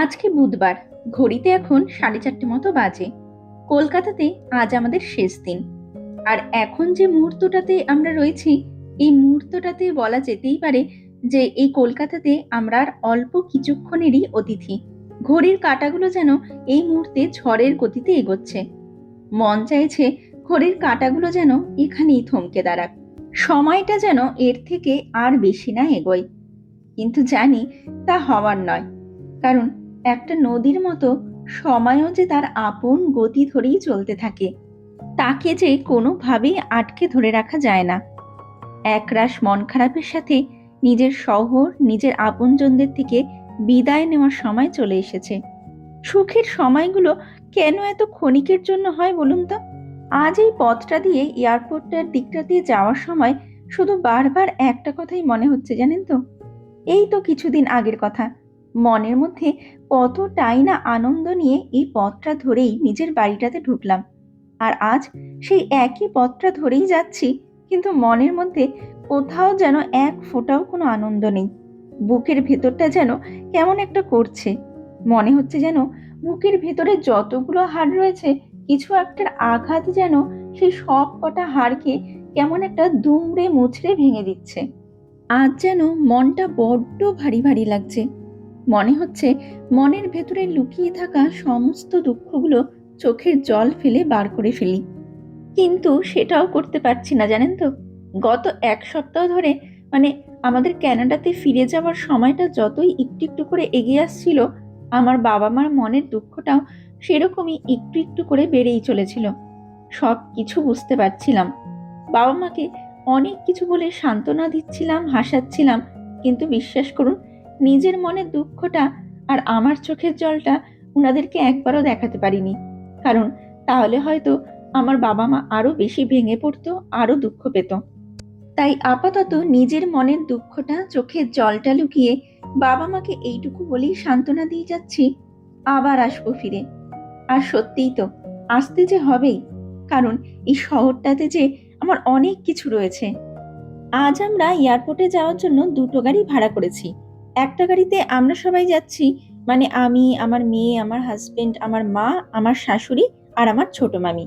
আজকে বুধবার, ঘড়িতে এখন সাড়ে চারটে মতো বাজে। কলকাতাতে আজ আমাদের শেষ দিন। আর এখন যে মুহূর্তটাতে আমরা রয়েছি, এই মুহূর্তটাতে বলা যেতেই পারে যে এই কলকাতাতে আমরা আর অল্প কিছুক্ষণেরই অতিথি। ঘড়ির কাঁটাগুলো যেন এই মুহূর্তে ঝড়ের গতিতে এগোচ্ছে। মন চাইছে ঘড়ির কাঁটাগুলো যেন এখানেই থমকে দাঁড়াক। সময়টা যেন এর থেকে আর বেশি না এগোয়। কিন্তু জানি তা হওয়ার নয়। কারণ একটা নদীর মতো সময়ও যে তার আপন গতি ধরেই চলতে থাকে। তাকে যে কোনোভাবেই আটকে ধরে রাখা যায় না। একরাশ মন খারাপের সাথে নিজের শহর, নিজের আপনজনদের থেকে বিদায় নেওয়ার সময় চলে এসেছে। সুখের সময়গুলো কেন এত ক্ষণিকের জন্য হয় বলুন তো? আজ এই পথটা দিয়ে এয়ারপোর্টটার দিকটা দিয়ে যাওয়ার সময় শুধু বারবার একটা কথাই মনে হচ্ছে জানেন তো? এই তো কিছুদিন আগের কথা। মনের মধ্যে কতটাই না আনন্দ নিয়ে এই পথটা ধরেই নিজের বাড়িটাতে ঢুকলাম। আর আজ সেই একই পথটা ধরেই যাচ্ছি, কিন্তু মনের মধ্যে কোথাও যেন এক ফোঁটাও কোনো আনন্দ নেই। বুকের ভেতরটা যেন কেমন একটা করছে। মনে হচ্ছে যেন বুকের ভেতরে যতগুলো হাড় রয়েছে, কিছু একটার আঘাত যেন সেই সব কটা হাড়কে কেমন একটা দুমড়ে মুচড়ে ভেঙে দিচ্ছে। আজ যেন মনটা বড্ড ভারী ভারী লাগছে। মনে হচ্ছে মনের ভেতরে লুকিয়ে থাকা সমস্ত দুঃখগুলো চোখের জল ফেলে বার করে ফেলি। কিন্তু সেটাও করতে পারছি না, জানেন তো? গত এক সপ্তাহ ধরে মানে আমাদের ক্যানাডাতে ফিরে যাওয়ার সময়টা যতই একটু একটু করে এগিয়ে আসছিল, আমার বাবা মার মনের দুঃখটাও সেরকমই একটু একটু করে বেড়েই চলেছিল। সব কিছু বুঝতে পারছিলাম। বাবা মাকে অনেক কিছু বলে সান্ত্বনা দিচ্ছিলাম, হাসাচ্ছিলাম, কিন্তু বিশ্বাস করুন নিজের মনের দুঃখটা আর আমার চোখের জলটা ওনাদেরকে একবারও দেখাতে পারিনি। কারণ তাহলে হয়তো আমার বাবা মা আরও বেশি ভেঙে পড়তো, আরও দুঃখ পেত। তাই আপাতত নিজের মনের দুঃখটা, চোখের জলটা লুকিয়ে বাবা মাকে এইটুকু বলেই সান্ত্বনা দিয়ে যাচ্ছি, আবার আসব ফিরে। আর সত্যিই তো, আসতে যে হবেই, কারণ এই শহরটাতে যে আমার অনেক কিছু রয়েছে। আজ আমরা এয়ারপোর্টে যাওয়ার জন্য দুটো গাড়ি ভাড়া করেছি। একটা গাড়িতে আমরা সবাই যাচ্ছি মানে আমি, আমার মেয়ে, আমার হাজবেন্ড আমার মা, আমার শাশুড়ি আর আমার ছোট মামি।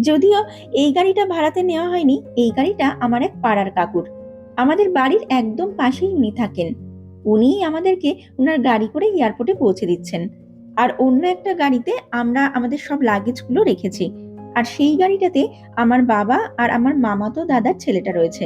যদিও এই গাড়িটা ভাড়াতে নেওয়া হয়নি, এই গাড়িটা আমার এক পাড়ার কাকুর। আমাদের বাড়ির একদম পাশেই উনি থাকেন। উনিই আমাদেরকে ওনার গাড়ি করে এয়ারপোর্টে পৌঁছে দিচ্ছেন। আর অন্য একটা গাড়িতে আমরা আমাদের সব লাগেজগুলো রেখেছি। আর সেই গাড়িটাতে আমার বাবা আর আমার মামাতো দাদার ছেলেটা রয়েছে।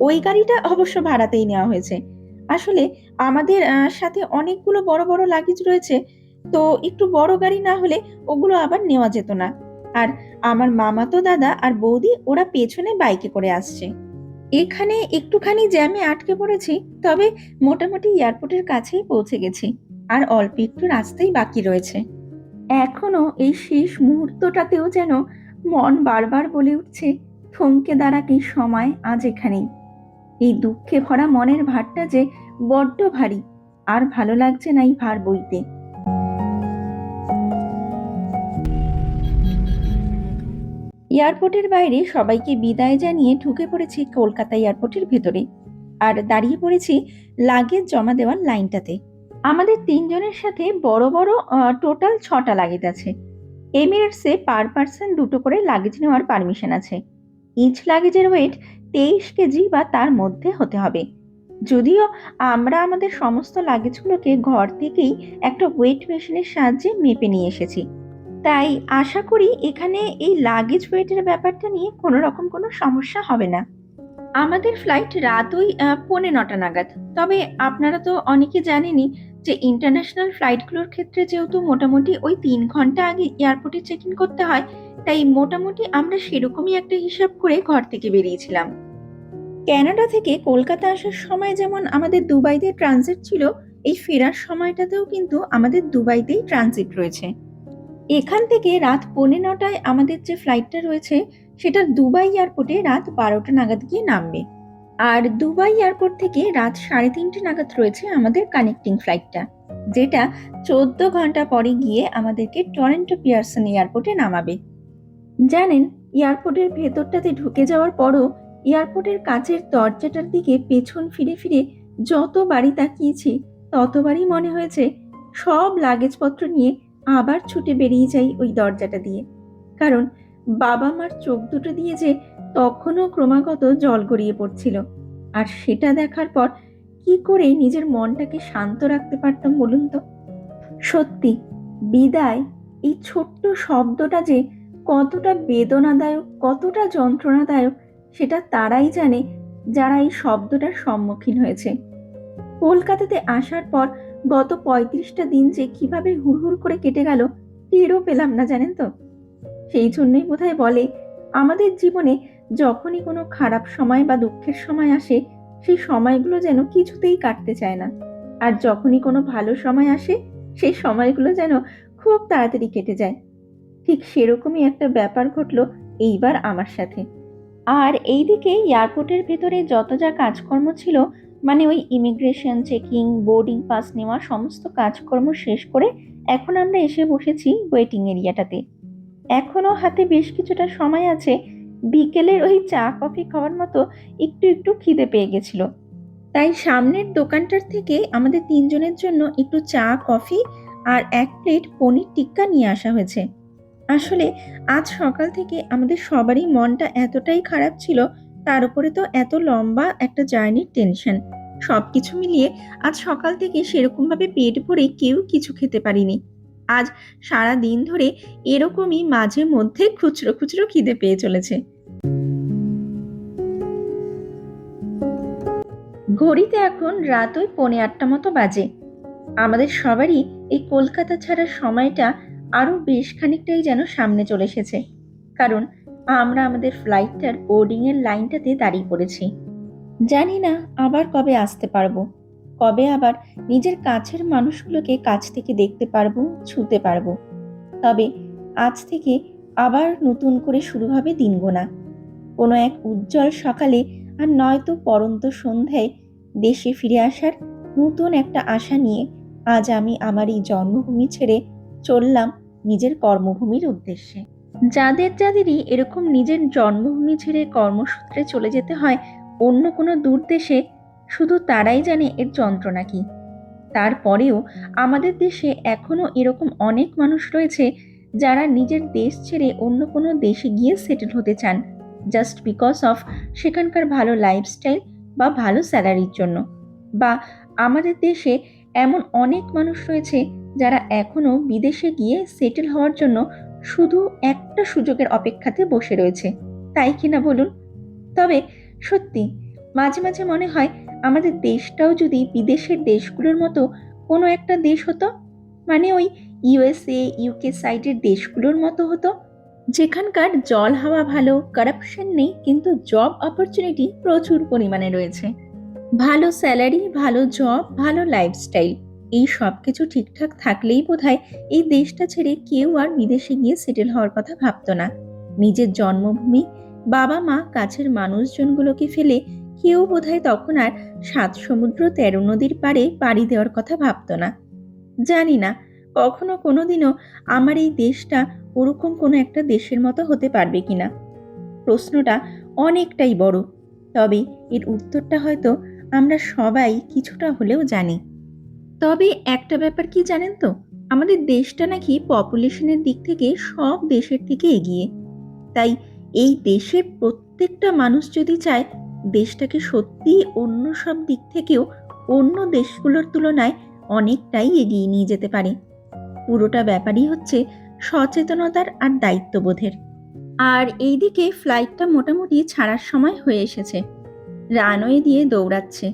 ওই গাড়িটা অবশ্য ভাড়াতেই নেওয়া হয়েছে। আসলে আমাদের সাথে অনেকগুলো বড় বড় লাগেজ রয়েছে। তো একটু বড় গাড়ি না হলে ওগুলো আবার নেওয়া যেত না। আর আমার মামা তো দাদা আর বৌদি ওরা পেছনে বাইকে করে আসছে। এখানে একটুখানি জ্যামে আটকে পড়েছি, তবে মোটামুটি এয়ারপোর্টের কাছেই পৌঁছে গেছি। আর অল্প একটু রাস্তাই বাকি রয়েছে। এখনও এই শেষ মুহূর্তটাতেও যেন মন বারবার বলে উঠছে, থমকে দাঁড়াক এই সময় আজ এখানেই। এই দুঃখে ভরা মনের ভারটা যে বড্ড ভারী, আর ভালো লাগছে না এই ভার বইতে। এয়ারপোর্টের বাইরে সবাইকে বিদায় জানিয়ে ঢুকে পড়েছি কলকাতা এয়ারপোর্টের ভেতরে, আর দাঁড়িয়ে পড়েছি লাগেজ জমা দেওয়ার লাইনটাতে। আমাদের তিনজনের সাথে বড় বড় টোটাল ছটা লাগেজ আছে। এমিরেটসে পার পার্সন দুটো করে লাগেজ নেওয়ার পারমিশন আছে। ইচ লাগেজের ওয়েট তেইশ কেজি বা তার মধ্যে হতে হবে। যদিও আমরা আমাদের সমস্ত লাগেজগুলোকে ঘর থেকেই একটা ওয়েট মেশিনের সাহায্যে মেপে নিয়ে এসেছি। তাই আশা করি এখানে এই লাগেজ ওয়েটের ব্যাপারটা নিয়ে কোনো রকম কোনো সমস্যা হবে না। আমাদের ফ্লাইট রাত ওই পৌনে নটা নাগাদ। তবে আপনারা তো অনেকে জানেনই যে ইন্টারন্যাশনাল ফ্লাইটগুলোর ক্ষেত্রে যেহেতু মোটামুটি ওই তিন ঘণ্টা আগে এয়ারপোর্টে চেক ইন করতে হয়, তাই মোটামুটি আমরা সেরকমই একটা হিসাব করে ঘর থেকে বেরিয়েছিলাম। ক্যানাডা থেকে কলকাতা আসার সময় যেমন আমাদের দুবাইতে ট্রানজিট ছিল, এই ফেরার সময়টাতেও কিন্তু আমাদের দুবাইতেই ট্রানজিট রয়েছে। এখান থেকে রাত পৌনে নটায় আমাদের যে ফ্লাইটটা রয়েছে, সেটা দুবাই এয়ারপোর্টে রাত বারোটা নাগাদ গিয়ে নামবে। আর দুবাই এয়ারপোর্ট থেকে রাত সাড়ে তিনটে নাগাদ রয়েছে আমাদের কানেক্টিং ফ্লাইটটা, যেটা চোদ্দ ঘণ্টা পরে গিয়ে আমাদেরকে টরেন্টো পিয়ারসন এয়ারপোর্টে নামাবে। জানেন, এয়ারপোর্টের ভেতরটাতে ঢুকে যাওয়ার পরও এয়ারপোর্টের কাছের দরজাটার দিকে পেছন ফিরে ফিরে যতবারই তাকিয়েছি, ততবারই মনে হয়েছে সব লাগেজপত্র নিয়ে আবার ছুটে বেরিয়ে যাই ওই দরজাটা দিয়ে। কারণ বাবা মার চোখ দুটো দিয়ে যে তখনও ক্রমাগত জল গড়িয়ে পড়ছিল। আর সেটা দেখার পর কি করে নিজের মনটাকে শান্ত রাখতে পারতাম বলুন তো? সত্যি, বিদায়, এই ছোট্ট শব্দটা যে কতটা বেদনাদায়ক, কতটা যন্ত্রণাদায়ক, সেটা তারাই জানে যারা এই শব্দটার সম্মুখীন হয়েছে। কলকাতাতে আসার পর গত পঁয়ত্রিশটা দিন যে কীভাবে হুড়হুড় করে কেটে গেল, টেরও পেলাম না, জানেন তো? সেই জন্যই বোধহয় বলে, আমাদের জীবনে যখনই কোনো খারাপ সময় বা দুঃখের সময় আসে, সেই সময়গুলো যেন কিছুতেই কাটতে চায় না। আর যখনই কোনো ভালো সময় আসে, সেই সময়গুলো যেন খুব তাড়াতাড়ি কেটে যায়। ঠিক সেরকমই একটা ব্যাপার ঘটলো এইবার আমার সাথে। আর এইদিকে এয়ারপোর্টের ভেতরে যত যা কাজকর্ম ছিল মানে ওই ইমিগ্রেশন, চেকিং, বোর্ডিং, পাস নেওয়া, সমস্ত কাজকর্ম শেষ করে এখন আমরা এসে বসেছি ওয়েটিং এরিয়াটাতে। এখনও হাতে বেশ কিছুটা সময় আছে বিকেলের ওই চা কফি খাওয়ার মতো একটু একটু খিদে পেয়ে গেছিল। তাই সামনের দোকানটার থেকে আমাদের তিনজনের জন্য একটু চা, কফি আর এক প্লেট পনির টিক্কা নিয়ে আসা হয়েছে। আসলে আজ সকাল থেকে আমাদের সবারই মনটা এতটাই খারাপ ছিল, তার উপরে তো এত লম্বা একটা জার্নির টেনশন। সব কিছু মিলিয়ে আজ সকাল থেকে সেরকমভাবে পেট ভরে কেউ কিছু খেতে পারিনি। আজ সারা দিন ধরে এরকমই মাঝে মধ্যে খুচরো খুচরো খিদে পেয়ে চলেছে। ঘড়িতে এখন রাত ওই পৌনে আটটা মতো বাজে। আমাদের সবারই এই কলকাতা ছাড়ার সময়টা আরও বেশ খানিকটাই যেন সামনে চলে এসেছে। কারণ আমরা আমাদের ফ্লাইটটার বোর্ডিংয়ের লাইনটাতে দাঁড়িয়ে পড়েছি। জানি না আবার কবে আসতে পারব। কবে আবার নিজের কাছের মানুষগুলোকে কাছ থেকে দেখতে পারব, ছুতে পারব। তবে আজ থেকে আবার নতুন করে শুরু হবে দিন গোনা কোনো এক উজ্জ্বল সকালে আর নয়তো পরন্ত সন্ধ্যায় দেশে ফিরে আসার নতুন একটা আশা নিয়ে আজ আমি আমার এই জন্মভূমি ছেড়ে চললাম নিজের কর্মভূমির উদ্দেশ্যে। যাদের যাদেরই এরকম নিজের জন্মভূমি ছেড়ে কর্মসূত্রে চলে যেতে হয়, অন্য কোনো দূর দেশে শুধু তারাই জানে এর যন্ত্রণা কি। তারপরেও আমাদের দেশে এখনও এরকম অনেক মানুষ রয়েছে যারা নিজের দেশ ছেড়ে অন্য কোনো দেশে গিয়ে সেটেল হতে চান জাস্ট বিকজ অফ সেখানকার ভালো লাইফস্টাইল বা ভালো স্যালারির জন্য। বা আমাদের দেশে এমন অনেক মানুষ রয়েছে যারা এখনও বিদেশে গিয়ে সেটেল হওয়ার জন্য শুধু একটা সুযোগের অপেক্ষাতে বসে রয়েছে। তাই কিনা বলুন? তবে সত্যি, মাঝে মাঝে মনে হয় আমাদের দেশটাও যদি বিদেশের দেশগুলোর মতো কোনো একটা দেশ হতো মানে ওই ইউএসএ ইউকে সাইডের দেশগুলোর মতো হতো, যেখানকার জল হাওয়া ভালো কারাপশন নেই, কিন্তু জব অপরচুনিটি প্রচুর পরিমাণে রয়েছে। ভালো স্যালারি ভালো জব ভালো লাইফস্টাইল এই সব কিছু ঠিকঠাক থাকলেই বোধহয় এই দেশটা ছেড়ে কেউ আর বিদেশে গিয়ে সেটেল হওয়ার কথা ভাবতো না। নিজের জন্মভূমি বাবা মা কাছের মানুষজনগুলোকে ফেলে কেউ বোধহয় তখন আর সাত সমুদ্র তেরো নদীর পাড়ে পাড়ি দেওয়ার কথা ভাবতো না। জানি না, কখনো কোনোদিনও আমার এই দেশটা ওরকম কোনো একটা দেশের মতো হতে পারবে কিনা। প্রশ্নটা অনেকটাই বড়, তবে এর উত্তরটা হয়তো আমরা সবাই কিছুটা হলেও জানি। তবে একটা ব্যাপার কি জানেন তো, আমাদের দেশটা নাকি পপুলেশনের দিক থেকে সব দেশের থেকে এগিয়ে। তাই এই দেশের প্রত্যেকটা মানুষ যদি চায় দেশটাকে সত্যি অন্য সব দিক থেকেও অন্য দেশগুলোর তুলনায় অনেকটাই এগিয়ে নিয়ে যেতে পারে। পুরোটা ব্যাপারই হচ্ছে সচেতনতার আর দায়িত্ববোধের। আর এইদিকে ফ্লাইটটা মোটামুটি ছাড়ার সময় হয়ে এসেছে। রানওয়ে দিয়ে দৌড়াচ্ছে।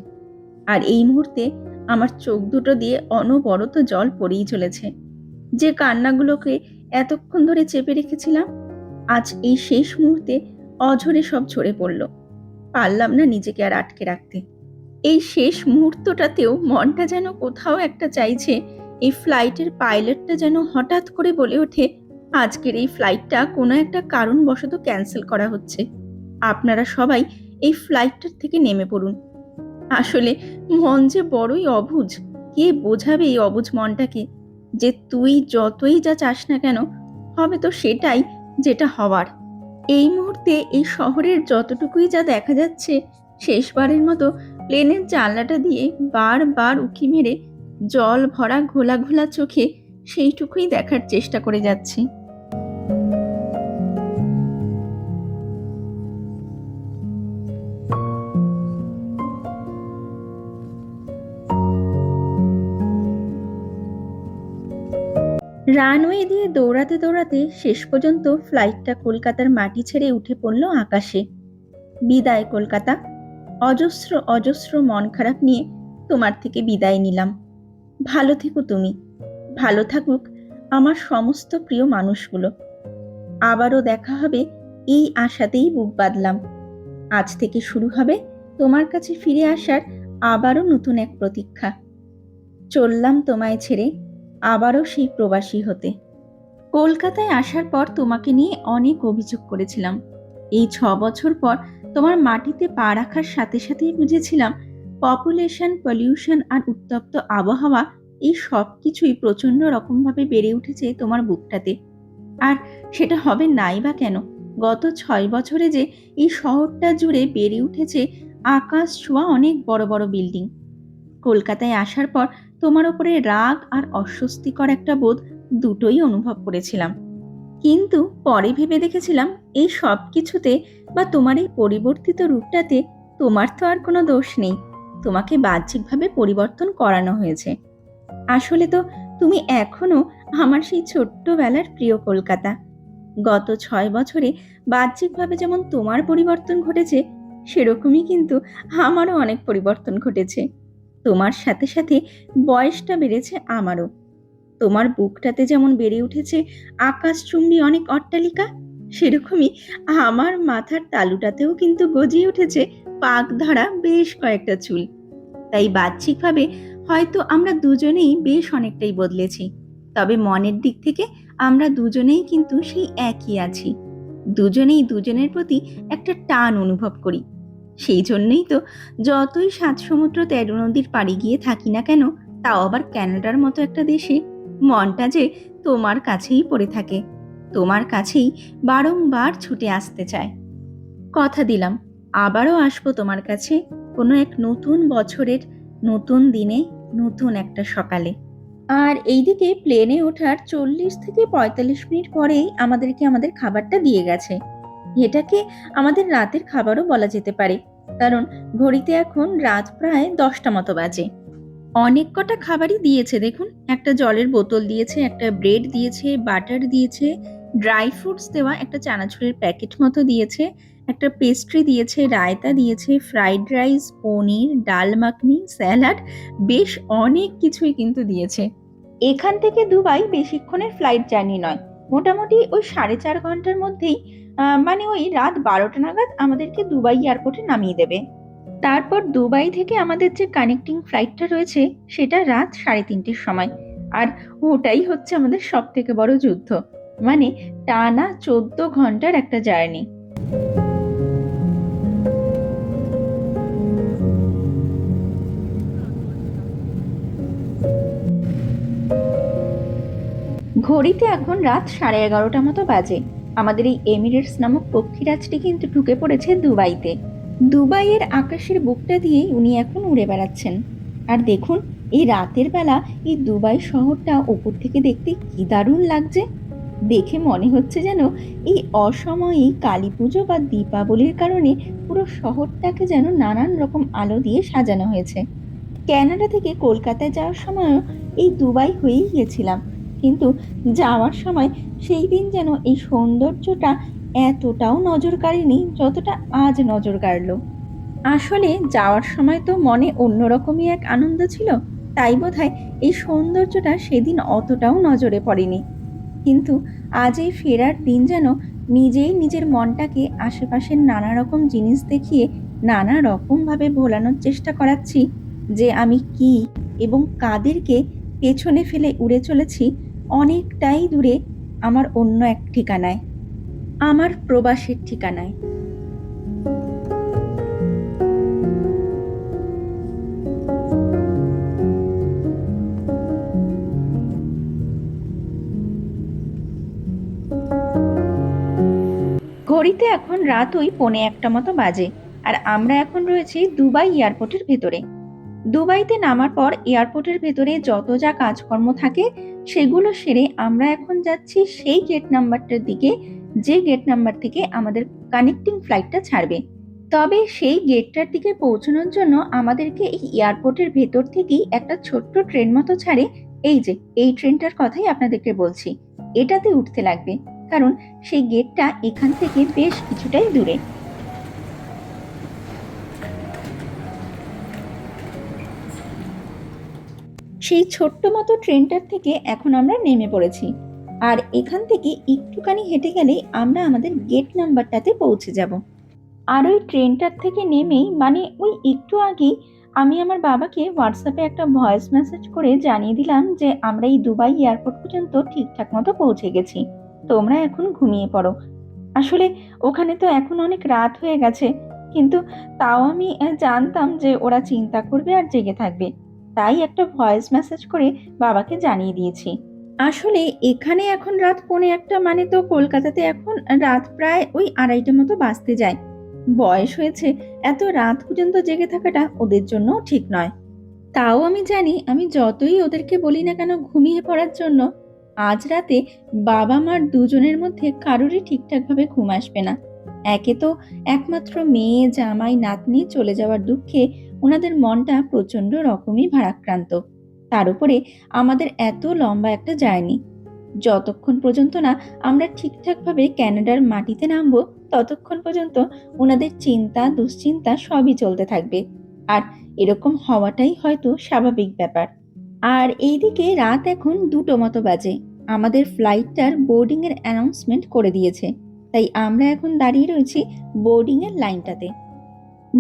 আর এই মুহূর্তে আমার চোখ দুটো দিয়ে অনবরত জল পড়েই চলেছে। যে কান্নাগুলোকে এতক্ষণ ধরে চেপে রেখেছিলাম, আজ এই শেষ মুহূর্তে অঝরে সব ঝরে পড়ল। পারলাম না নিজেকে আর আটকে রাখতে। এই শেষ মুহূর্তটাতেও মনটা যেন কোথাও একটা চাইছে, এই ফ্লাইটের পাইলটটা যেন হঠাৎ করে বলে ওঠে, আজকের এই ফ্লাইটটা কোনো একটা কারণবশত ক্যান্সেল করা হচ্ছে। আপনারা সবাই এই ফ্লাইটটার থেকে নেমে পড়ুন। আসলে মন যে বড়ই অবুঝ কে বোঝাবে এই অবুঝ মনটাকে? যে তুই যতই যা চাস না কেন, হবে তো সেটাই যেটা হওয়ার। এই মুহূর্তে এই শহরের যতটুকুই যা দেখা যাচ্ছে, শেষবারের মতো প্লেনের জানলাটা দিয়ে বারবার উঁকি মেরে জল ভরা ঘোলা ঘোলা চোখে সেইটুকুই দেখার চেষ্টা করে যাচ্ছি। রানওয়ে দিয়ে দৌড়াতে দৌড়াতে শেষ পর্যন্ত ফ্লাইটটা কলকাতার মাটি ছেড়ে উঠে পড়ল আকাশে। বিদায়, কলকাতা। অজস্র অজস্র মন খারাপ নিয়ে তোমার থেকে বিদায় নিলাম। ভালো থেকো তুমি। ভালো থাকুক আমার সমস্ত প্রিয় মানুষগুলো। আবারও দেখা হবে এই আশাতেই বুক বাঁধলাম। আজ থেকে শুরু হবে তোমার কাছে ফিরে আসার আবারও নতুন এক প্রতীক্ষা। চললাম তোমায় ছেড়ে। আবারও সেই প্রবাসী হতে। কলকাতায় আসার পর তোমাকে নিয়ে অনেক অভিযোগ করেছিলাম। এই ছ বছর পর তোমার মাটিতে পা রাখার সাথে সাথেই বুঝেছিলাম পপুলেশন পলিউশন আর উত্তপ্ত আবহাওয়া এই সব কিছুই প্রচণ্ড রকমভাবে বেড়ে উঠেছে তোমার বুকটাতে। আর সেটা হবে নাই বা কেন? গত ছয় বছরে যে এই শহরটা জুড়ে বেড়ে উঠেছে, আকাশ ছোঁয়া অনেক বড় বড় বিল্ডিং কলকাতায় আসার পর তোমার ওপরে রাগ আর অস্বস্তিকর একটা বোধ দুটোই অনুভব করেছিলাম। কিন্তু পরে ভেবে দেখেছিলাম এই সব কিছুতে বা তোমার এই পরিবর্তিত রূপটাতে তোমার তো আর কোনো দোষ নেই। তোমাকে বাহ্যিকভাবে পরিবর্তন করানো হয়েছে। আসলে তো তুমি এখনও আমার সেই ছোট্টবেলার প্রিয় কলকাতা। গত ছয় বছরে বাহ্যিকভাবে যেমন তোমার পরিবর্তন ঘটেছে, সেরকমই কিন্তু আমারও অনেক পরিবর্তন ঘটেছে। তোমার সাথে সাথে বয়সটা বেড়েছে আমারও। তোমার বুকটাতে যেমন বেড়ে উঠেছে আকাশচুম্বী অনেক অট্টালিকা, সেরকমই আমার মাথার তালুটাতেও কিন্তু গজিয়ে উঠেছে পাক ধরা বেশ কয়েকটা চুল। তাই বাহ্যিকভাবে হয়তো আমরা দুজনেই বেশ অনেকটাই বদলেছি, তবে মনের দিক থেকে আমরা দুজনেই কিন্তু সেই একই আছি। দুজনেই দুজনের প্রতি একটা টান অনুভব করি। সেই জন্যই তো যতই সাত সমুদ্র তেরো নদীর পাড়ি গিয়ে থাকি না কেন, তাও আবার ক্যানাডার মতো একটা দেশে। মনটা যে তোমার কাছেই পড়ে থাকে, তোমার কাছেই বারংবার ছুটে আসতে চায়। কথা দিলাম, আবারও আসব তোমার কাছে কোনো এক নতুন বছরের, নতুন দিনে, নতুন একটা সকালে। আর এইদিকে প্লেনে ওঠার চল্লিশ থেকে পঁয়তাল্লিশ মিনিট পরেই আমাদেরকে আমাদের খাবারটা দিয়ে গেছে। এটাকে আমাদের রাতের খাবারও বলা যেতে পারে। কারণ ঘড়িতে এখন রাত প্রায় দশটা মতো বাজে। অনেক কটা খাবারই দিয়েছে, দেখুন। একটা জলের বোতল দিয়েছে, একটা ব্রেড দিয়েছে, বাটার দিয়েছে, ড্রাই ফ্রুটস দেওয়া একটা চানাচুরের প্যাকেট মতো দিয়েছে, একটা পেস্ট্রি দিয়েছে, রায়তা দিয়েছে, ফ্রাইড রাইস, পনির, ডাল মাখনি, স্যালাড, বেশ অনেক কিছুই কিন্তু দিয়েছে। এখান থেকে দুবাই বেশিক্ষণের ফ্লাইট জার্নি নয়। মোটামুটি ওই সাড়ে চার ঘণ্টার মধ্যেই মানে ওই রাত বারোটা নাগাদ আমাদেরকে দুবাই এয়ারপোর্টে নামিয়ে দেবে। তারপর দুবাই থেকে আমাদের যে কানেক্টিং ফ্লাইটটা রয়েছে, সেটা রাত সাড়ে তিনটের সময়। আর ওটাই হচ্ছে আমাদের সব থেকে বড় যুদ্ধ। মানে টানা চোদ্দ ঘণ্টার একটা জার্নি। ঘড়িতে এখন রাত সাড়ে এগারোটা মতো বাজে। আমাদের এই এমিরেটস নামক পক্ষীরাজটি কিন্তু ঢুকে পড়েছে দুবাইতে। দুবাইয়ের আকাশের বুকটা দিয়েই উনি এখন উড়ে বেড়াচ্ছেন। আর দেখুন, এই রাতের বেলা এই দুবাই শহরটা ওপর থেকে দেখতে কি দারুণ লাগছে। দেখে মনে হচ্ছে যেন এই অসময়ে কালী পুজো বা দীপাবলির কারণে পুরো শহরটাকে যেন নানান রকম আলো দিয়ে সাজানো হয়েছে। ক্যানাডা থেকে কলকাতায় যাওয়ার সময়ও এই দুবাই হয়েই গেছিলাম কিন্তু যাওয়ার সময় সেই দিন যেন এই সৌন্দর্যটা এতটাও নজর কাড়েনি যতটা আজ নজর কাড়লো। আসলে যাওয়ার সময় তো মনে অন্যরকমই এক আনন্দ ছিল, তাই বোধহয় এই সৌন্দর্যটা সেদিন অতটাও নজরে পড়েনি। কিন্তু আজ এই ফেরার দিন যেন নিজেই নিজের মনটাকে আশেপাশের নানা রকম জিনিস দেখিয়ে নানা রকমভাবে ভোলানোর চেষ্টা করাচ্ছি যে আমি কি এবং কাদেরকে পেছনে ফেলে উড়ে চলেছি অনেকটাই দূরে আমার অন্য এক ঠিকানায়, আমার প্রবাসের ঠিকানায়। ঘড়িতে এখন রাত ওই পৌনে একটা মতো বাজে, আর আমরা এখন রয়েছি দুবাই এয়ারপোর্টের ভেতরে। দুবাইতে নামার পর এয়ারপোর্টের ভেতরে যত যা কাজকর্ম থাকে, সেগুলো সেরে আমরা এখন যাচ্ছি সেই গেট নাম্বারটার দিকে, যে গেট নাম্বার থেকে আমাদের কানেক্টিং ফ্লাইটটা ছাড়বে। তবে সেই গেটটার দিকে পৌঁছানোর জন্য আমাদেরকে এই এয়ারপোর্টের ভেতর থেকেই একটা ছোট্ট ট্রেন মতো ছাড়ে। এই যে, এই ট্রেনটার কথাই আপনাদেরকে বলছি। এটাতে উঠতে লাগবে, কারণ সেই গেটটা এখান থেকে বেশ কিছুটাই দূরে। সেই ছোট্ট মতো ট্রেনটার থেকে এখন আমরা নেমে পড়েছি। আর এখান থেকে একটুখানি হেঁটে গেলেই আমরা আমাদের গেট নাম্বারটাতে পৌঁছে যাব। আর ওই ট্রেনটার থেকে নেমেই মানে ওই একটু আগেই আমি আমার বাবাকে হোয়াটসঅ্যাপে একটা ভয়েস মেসেজ করে জানিয়ে দিলাম যে, আমরা এই দুবাই এয়ারপোর্ট পর্যন্ত ঠিকঠাক মতো পৌঁছে গেছি। তোমরা এখন ঘুমিয়ে পড়ো। আসলে ওখানে তো এখন অনেক রাত হয়ে গেছে, কিন্তু তাও আমি জানতাম যে ওরা চিন্তা করবে আর জেগে থাকবে। তাই একটা ভয়েস মেসেজ করে বাবাকে জানিয়ে দিয়েছি। আসলে এখানে এখন রাত পৌনে একটা মানে তো কলকাতাতে এখন রাত প্রায় ওই আড়াইটা মতো বাজতে যায়। বয়স হয়েছে, এত রাত পর্যন্ত জেগে থাকাটা ওদের জন্য ঠিক নয়। তাও আমি জানি, আমি যতই ওদেরকে বলি না কেন ঘুমিয়ে পড়ার জন্য, আজ রাতে বাবা মার দুজনের মধ্যে কারোরই ঠিকঠাকভাবে ঘুম আসবে না। একে তো একমাত্র মেয়ে, জামাই, নাতনি চলে যাওয়ার দুঃখে ওনাদের মনটা প্রচণ্ড রকমই ভারাক্রান্ত। তার উপরে আমাদের এত লম্বা একটা জার্নি। যতক্ষণ পর্যন্ত না আমরা ঠিকঠাকভাবে ক্যানাডার মাটিতে নামবো, ততক্ষণ পর্যন্ত ওনাদের চিন্তা, দুশ্চিন্তা সবই চলতে থাকবে। আর এরকম হওয়াটাই হয়তো স্বাভাবিক ব্যাপার। আর এইদিকে রাত এখন দুটো মতো বাজে। আমাদের ফ্লাইটটার বোর্ডিং এর অ্যানাউন্সমেন্ট করে দিয়েছে। তাই আমরা এখন দাঁড়িয়ে রয়েছি বোর্ডিং এর লাইনটাতে।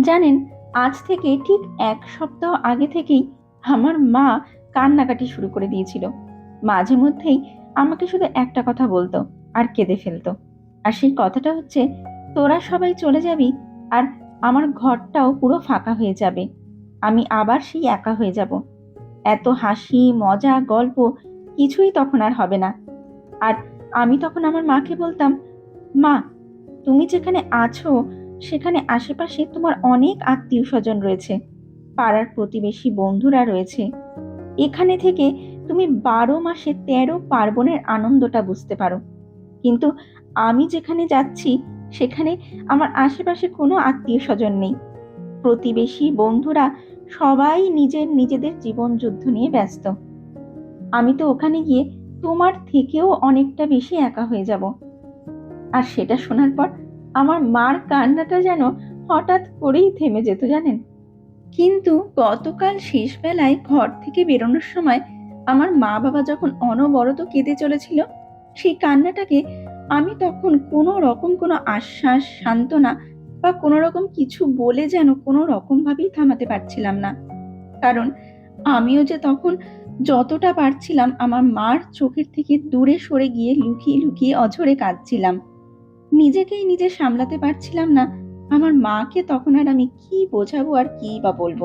জানেন আজ থেকে ঠিক এক সপ্তাহ আগে থেকেই আমার মা কান্নাকাটি শুরু করে দিয়েছিল। মাঝে মধ্যেই আমাকে শুধু একটা কথা বলতো আর কেঁদে ফেলতো। আর সেই কথাটা হচ্ছে, তোরা সবাই চলে যাবি আর আমার ঘরটাও পুরো ফাঁকা হয়ে যাবে। আমি আবার সেই একা হয়ে যাব। এত হাসি, মজা, গল্প কিছুই তখন আর হবে না। আর আমি তখন আমার মাকে বলতাম, মা, তুমি যেখানে আছো সেখানে আশেপাশে তোমার অনেক আত্মীয় স্বজন রয়েছে। পাড়ার প্রতিবেশী বন্ধুরা রয়েছে। এখানে থেকে তুমি বারো মাসে তেরো পার্বণের আনন্দটা বুঝতে পারো। কিন্তু আমি যেখানে যাচ্ছি, সেখানে আমার আশেপাশে কোনো আত্মীয় স্বজন নেই। প্রতিবেশী বন্ধুরা সবাই নিজের নিজেদের জীবন যুদ্ধ নিয়ে ব্যস্ত। আমি তো ওখানে গিয়ে তোমার থেকেও অনেকটা বেশি একা হয়ে যাব। আর সেটা শোনার পর আমার মার কান্নাটা যেন হঠাৎ করেই থেমে যেত, জানেন? কিন্তু গতকাল শেষ বেলায় ঘর থেকে বেরোনোর সময় আমার মা বাবা যখন অনবরত কেঁদে চলেছিল, সেই কান্নাটাকে আমি তখন কোনো রকম কোনো আশ্বাস, সান্ত্বনা বা কোনো রকম কিছু বলে যেন কোনো রকমভাবেই থামাতে পারছিলাম না। কারণ আমিও যে তখন যতটা পারছিলাম আমার মার চোখের থেকে দূরে সরে গিয়ে লুকিয়ে লুকিয়ে অঝরে কাঁদছিলাম। নিজেকেই নিজে সামলাতে পারছিলাম না আমার মাকে তখন আর আমি কি বোঝাবো আর কি বা বলব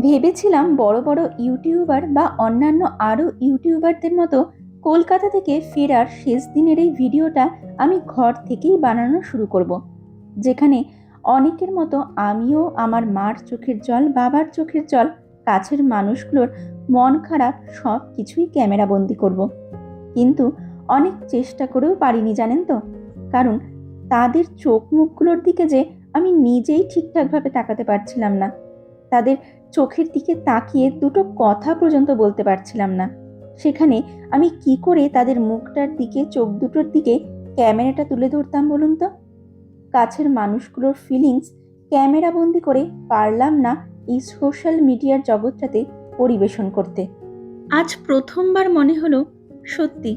ভেবেছিলাম বড় বড় ইউটিউবার বা অন্যান্য আরও ইউটিউবারদের মতো কলকাতা থেকে ফেরার শেষ দিনের এই ভিডিওটা আমি ঘর থেকেই বানানো শুরু করব। যেখানে অনেকের মতো আমিও আমার মার চোখের জল, বাবার চোখের জল, কাছের মানুষগুলোর মন খারাপ সব কিছুই ক্যামেরাবন্দি করব। কিন্তু অনেক চেষ্টা করেও পারিনি, জানেন তো কারণ তাদের চোখ মুখগুলোর দিকে যে আমি নিজেই ঠিকঠাকভাবে তাকাতে পারছিলাম না। তাদের চোখের দিকে তাকিয়ে দুটো কথা পর্যন্ত বলতে পারছিলাম না। সেখানে আমি কি করে তাদের মুখটার দিকে, চোখ দুটোর দিকে ক্যামেরাটা তুলে ধরতাম বলুন তো? কাছের মানুষগুলোর ফিলিংস ক্যামেরা বন্দি করে পারলাম না এই সোশ্যাল মিডিয়ার জগৎটাতে পরিবেশন করতে। আজ প্রথমবার মনে হলো, সত্যি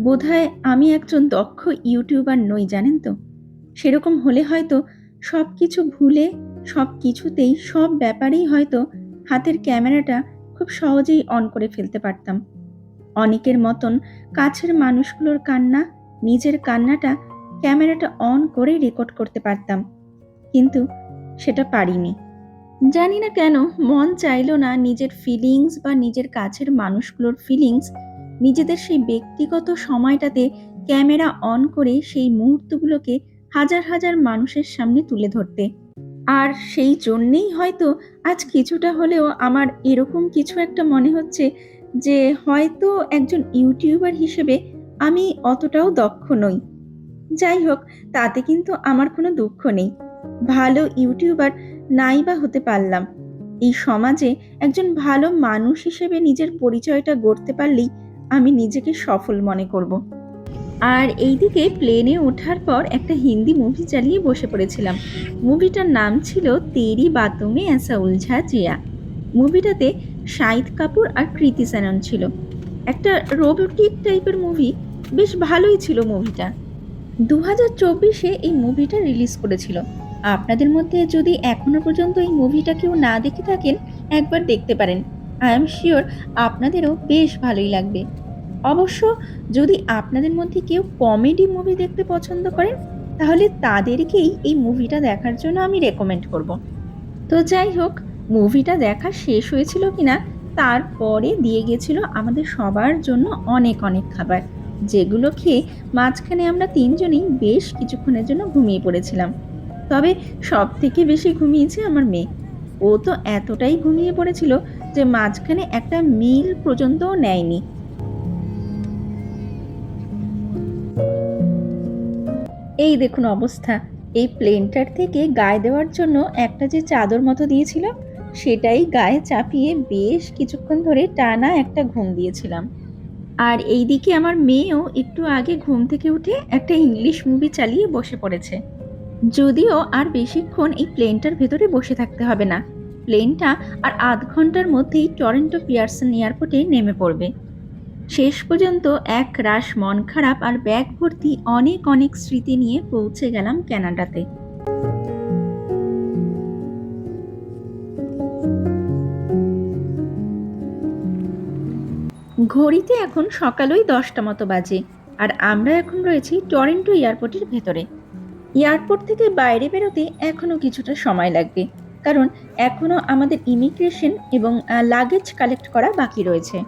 বোধহয় আমি একজন দক্ষ ইউটিউবার নই, জানেন তো? সেরকম হলে হয়তো সব কিছু ভুলে সব কিছুতেই সব ব্যাপারেই হয়তো হাতের ক্যামেরাটা খুব সহজেই অন করে ফেলতে পারতাম। অনেকের মতন কাছের মানুষগুলোর কান্না, নিজের কান্নাটা ক্যামেরাটা অন করে রেকর্ড করতে পারতাম। কিন্তু সেটা পারিনি। জানি না কেন, মন চাইলো না নিজের ফিলিংস বা নিজের কাছের মানুষগুলোর ফিলিংস নিজেদের সেই ব্যক্তিগত সময়টাতে ক্যামেরা অন করে সেই মুহূর্তগুলোকে হাজার হাজার মানুষের সামনে তুলে ধরতে। আর সেই জন্যেই হয়তো আজ কিছুটা হলেও আমার এরকম কিছু একটা মনে হচ্ছে যে হয়তো একজন ইউটিউবার হিসেবে আমি অতটাও দক্ষ নই। যাই হোক, তাতে কিন্তু আমার কোনো দুঃখ নেই। ভালো ইউটিউবার নাই বা হতে পারলাম। এই সমাজে একজন ভালো মানুষ হিসেবে নিজের পরিচয়টা গড়তে পারলেই আমি নিজেকে সফল মনে করব। আর এইদিকে প্লেনে ওঠার পর একটা হিন্দি মুভি চালিয়ে বসে পড়েছিলাম। মুভিটার নাম ছিল তেরি বাতুমে এসা উলঝা জিয়া। মুভিটাতে শাহিদ কাপুর আর কৃতি সেনন ছিল। একটা রোবোটিক টাইপের মুভি বেশ ভালোই ছিল মুভিটা দু হাজার চব্বিশে এই মুভিটা রিলিজ করেছিল। আপনাদের মধ্যে যদি এখনও পর্যন্ত এই মুভিটা কেউ না দেখে থাকেন, একবার দেখতে পারেন। আই এম শিওর আপনাদেরও বেশ ভালোই লাগবে। অবশ্য যদি আপনাদের মধ্যে কেউ কমেডি মুভি দেখতে পছন্দ করেন, তাহলে তাদেরকেই এই মুভিটা দেখার জন্য আমি রেকমেন্ড করব। তো যাই হোক, মুভিটা দেখা শেষ হয়েছিল কিনা, তারপরে দিয়ে গেছিল আমাদের সবার জন্য অনেক অনেক খাবার, যেগুলো খেয়ে মাঝখানে আমরা তিনজনেই বেশ কিছুক্ষণের জন্য ঘুমিয়ে পড়েছিলাম। তবে সব থেকে বেশি ঘুমিয়েছে আমার মেয়ে। ও তো এতটাই ঘুমিয়ে পড়েছিল যে মাঝখানে একটা মিল পর্যন্তও নেয়নি। এই দেখুন অবস্থা। এই প্লেনটার থেকে গায়ে দেওয়ার জন্য একটা যে চাদর মতো দিয়েছিল, সেটাই গায়ে চাপিয়ে বেশ কিছুক্ষণ ধরে টানা একটা ঘুম দিয়েছিলাম। আর এইদিকে আমার মেয়েও একটু আগে ঘুম থেকে উঠে একটা ইংলিশ মুভি চালিয়ে বসে পড়েছে। যদিও আর বেশিক্ষণ এই প্লেনটার ভেতরে বসে থাকতে হবে না। প্লেনটা আর আধ ঘণ্টার মধ্যেই টরেন্টো পিয়ারসন এয়ারপোর্টে নেমে পড়বে। শেষ পর্যন্ত এক রাশ মন খারাপ আর ব্যাগ ভর্তি অনেক অনেক স্মৃতি নিয়ে পৌঁছে গেলাম ক্যানাডাতে। ঘড়িতে এখন সকাল ওই দশটা মতো বাজে আর আমরা এখন রয়েছি টরেন্টো এয়ারপোর্টের ভেতরে। এয়ারপোর্ট থেকে বাইরে বেরোতে এখনও কিছুটা সময় লাগবে, কারণ এখনও আমাদের ইমিগ্রেশন এবং লাগেজ কালেক্ট করা বাকি রয়েছে।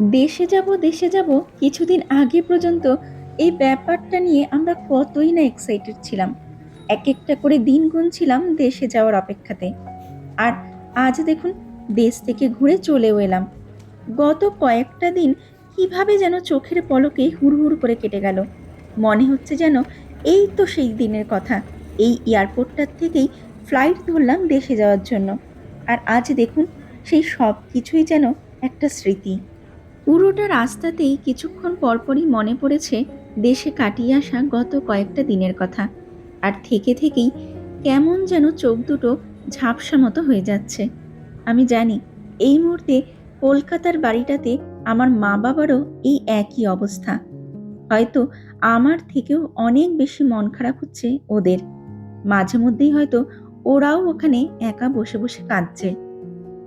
দেশে যাব দেশে যাব, কিছুদিন আগে পর্যন্ত এই ব্যাপারটা নিয়ে আমরা কতই না এক্সাইটেড ছিলাম। এক একটা করে দিন গুনছিলাম দেশে যাওয়ার অপেক্ষাতে। আর আজ দেখুন, দেশ থেকে ঘুরে চলেও এলাম। গত কয়েকটা দিন কীভাবে যেন চোখের পলকে হুড়হুড় করে কেটে গেল। মনে হচ্ছে যেন এই তো সেই দিনের কথা। এই এয়ারপোর্টটার থেকেই ফ্লাইট ধরলাম দেশে যাওয়ার জন্য। আর আজ দেখুন, সেই সব কিছুই যেন একটা স্মৃতি। পুরোটা রাস্তাতেই কিছুক্ষণ পরপরই মনে পড়েছে দেশে কাটিয়ে আসা গত কয়েকটা দিনের কথা। আর থেকে থেকেই কেমন যেন চোখ দুটো ঝাপসা মতো হয়ে যাচ্ছে। আমি জানি, এই মুহূর্তে কলকাতার বাড়িটাতে আমার মা বাবারও এই একই অবস্থা। হয়তো আমার থেকেও অনেক বেশি মন খারাপ হচ্ছে ওদের। মাঝে মধ্যেই হয়তো ওরাও ওখানে একা বসে বসে কাঁদছে।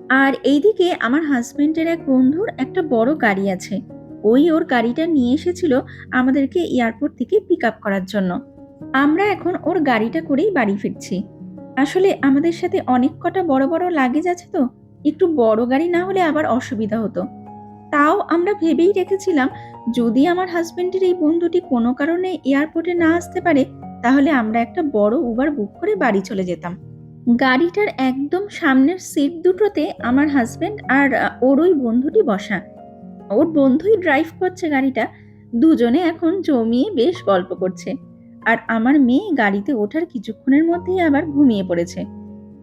আর এইদিকে আমার হাজবেন্ডের এক বন্ধুর একটা বড় গাড়ি আছে। ওই ওর গাড়িটা নিয়ে এসেছিল আমাদেরকে এয়ারপোর্ট থেকে পিক আপ করার জন্য। আমরা এখন ওর গাড়িটা করেই বাড়ি ফিরছি। আসলে আমাদের সাথে অনেক কটা বড় বড় লাগেজ আছে তো, একটু বড় গাড়ি না হলে আবার অসুবিধা হতো। তাও আমরা ভেবেই রেখেছিলাম, যদি আমার হাজবেন্ডের এই বন্ধুটি কোনো কারণে এয়ারপোর্টে না আসতে পারে, তাহলে আমরা একটা বড় উবার বুক করে বাড়ি চলে যেতাম। গাড়িটার একদম সামনের সিট দুটোতে আমার হাজব্যান্ড আর ওর ওই বন্ধুটি বসা। ওর বন্ধুই ড্রাইভ করছে গাড়িটা। দুজনে এখন জমিয়ে বেশ গল্প করছে। আর আমার মেয়ে গাড়িতে ওঠার কিছুক্ষণের মধ্যেই আবার ঘুমিয়ে পড়েছে।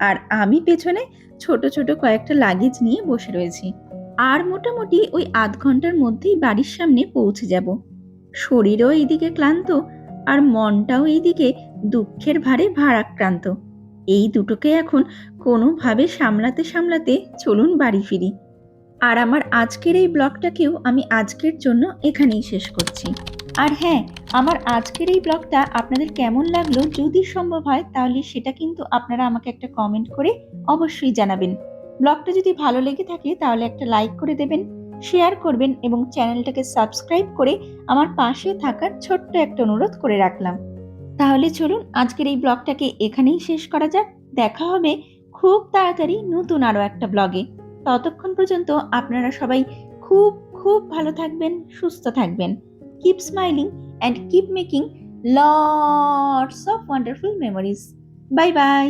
আর আমি পেছনে ছোট ছোট কয়েকটা লাগেজ নিয়ে বসে রয়েছি। আর মোটামুটি ওই আধ ঘণ্টার মধ্যেই বাড়ির সামনে পৌঁছে যাব। শরীরও এইদিকে ক্লান্ত, আর মনটাও এইদিকে দুঃখের ভারে ভারাক্রান্ত। এই দুটোকে এখন কোনোভাবে সামলাতে সামলাতে চলুন বাড়ি ফিরি। আর আমার আজকের এই ব্লগটাকেও আমি আজকের জন্য এখানেই শেষ করছি। আর হ্যাঁ আমার আজকের এই ব্লগটা আপনাদের কেমন লাগল যদি সম্ভব হয় তাহলে সেটা কিন্তু আপনারা আমাকে একটা কমেন্ট করে অবশ্যই জানাবেন। ব্লগটা যদি ভালো লেগে থাকে তাহলে একটা লাইক করে দেবেন শেয়ার করবেন এবং চ্যানেলটাকে সাবস্ক্রাইব করে আমার পাশে থাকার ছোট্ট একটা অনুরোধ করে রাখলাম। তাহলে চলুন আজকের এই ব্লগটাকে এখানেই শেষ করা যাক। দেখা হবে খুব তাড়াতাড়ি নতুন আরও একটা ব্লগে। ততক্ষণ পর্যন্ত আপনারা সবাই খুব খুব ভালো থাকবেন, সুস্থ থাকবেন। Keep smiling and keep making lots of wonderful memories bye bye